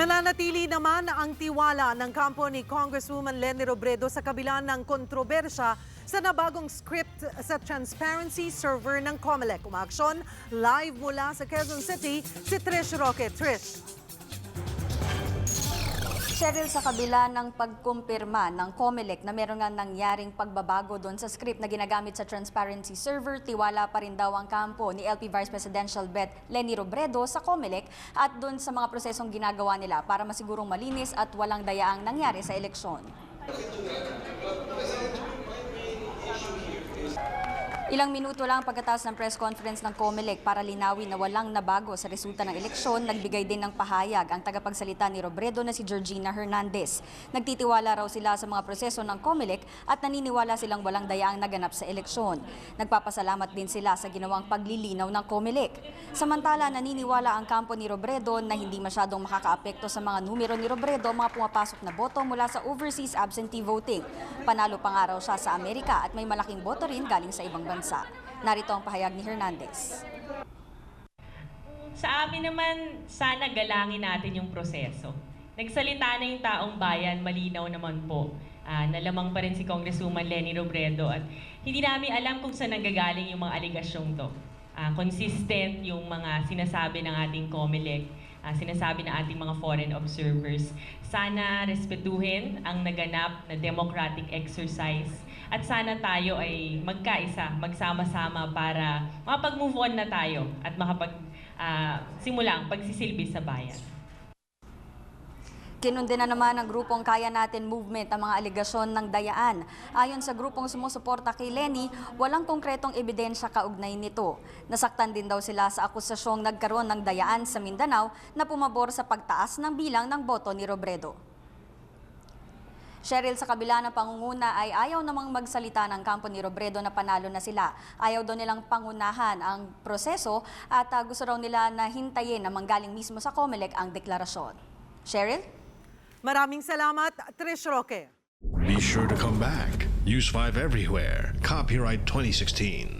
Nananatili naman ang tiwala ng kampo ni Congresswoman Lenny Robredo sa kabila ng kontrobersya sa nabagong script sa transparency server ng COMELEC. Umaaksyon live mula sa Quezon City si Trish Roque. Trish. Cheryl, sa kabila ng pagkumpirma ng COMELEC na meron nga nangyaring pagbabago doon sa script na ginagamit sa transparency server, tiwala pa rin daw ang kampo ni LP Vice Presidential Bet Lenny Robredo sa COMELEC at doon sa mga prosesong ginagawa nila para masigurong malinis at walang dayaang nangyari sa eleksyon. Ilang minuto lang pagkatapos ng press conference ng COMELEC para linawin na walang nabago sa resulta ng eleksyon, nagbigay din ng pahayag ang tagapagsalita ni Robredo na si Georgina Hernandez. Nagtitiwala raw sila sa mga proseso ng COMELEC at naniniwala silang walang dayaang naganap sa eleksyon. Nagpapasalamat din sila sa ginawang paglilinaw ng COMELEC. Samantala, naniniwala ang kampo ni Robredo na hindi masyadong makakaapekto sa mga numero ni Robredo mga pumapasok na boto mula sa overseas absentee voting. Panalo pa nga siya sa Amerika at may malaking boto rin galing sa ibang bansa. Narito ang pahayag ni Hernandez. Sa amin naman, sana galangin natin yung proseso. Nagsalita na yung taong bayan, malinaw naman po. Ah, nalamang pa rin si Congresswoman Lenny Robredo at hindi namin alam kung saan nanggagaling yung mga aligasyong to. Ah, consistent yung mga sinasabi ng ating COMELEC, ah, sinasabi ng ating mga foreign observers. Sana respetuhin ang naganap na democratic exercise at sana tayo ay magkaisa, magsama-sama para makapag-move on na tayo at makapag ah, simula ang pagsisilbi sa bayan. Kinundi na naman ng grupong Kaya Natin Movement ang mga aligasyon ng dayaan. Ayon sa grupong sumusuporta kay Lenny, walang konkretong ebidensya kaugnay nito. Nasaktan din daw sila sa akusasyong nagkaroon ng dayaan sa Mindanao na pumabor sa pagtaas ng bilang ng boto ni Robredo. Cheryl, sa kabila ng pangunguna ay ayaw namang magsalita ng kampo ni Robredo na panalo na sila. Ayaw daw nilang pangunahan ang proseso at ah, gusto raw nila na hintayin na manggaling mismo sa COMELEC ang deklarasyon. Cheryl? Maraming salamat, Trish Roque. Be sure to come back. Use 5 everywhere. Copyright 2016.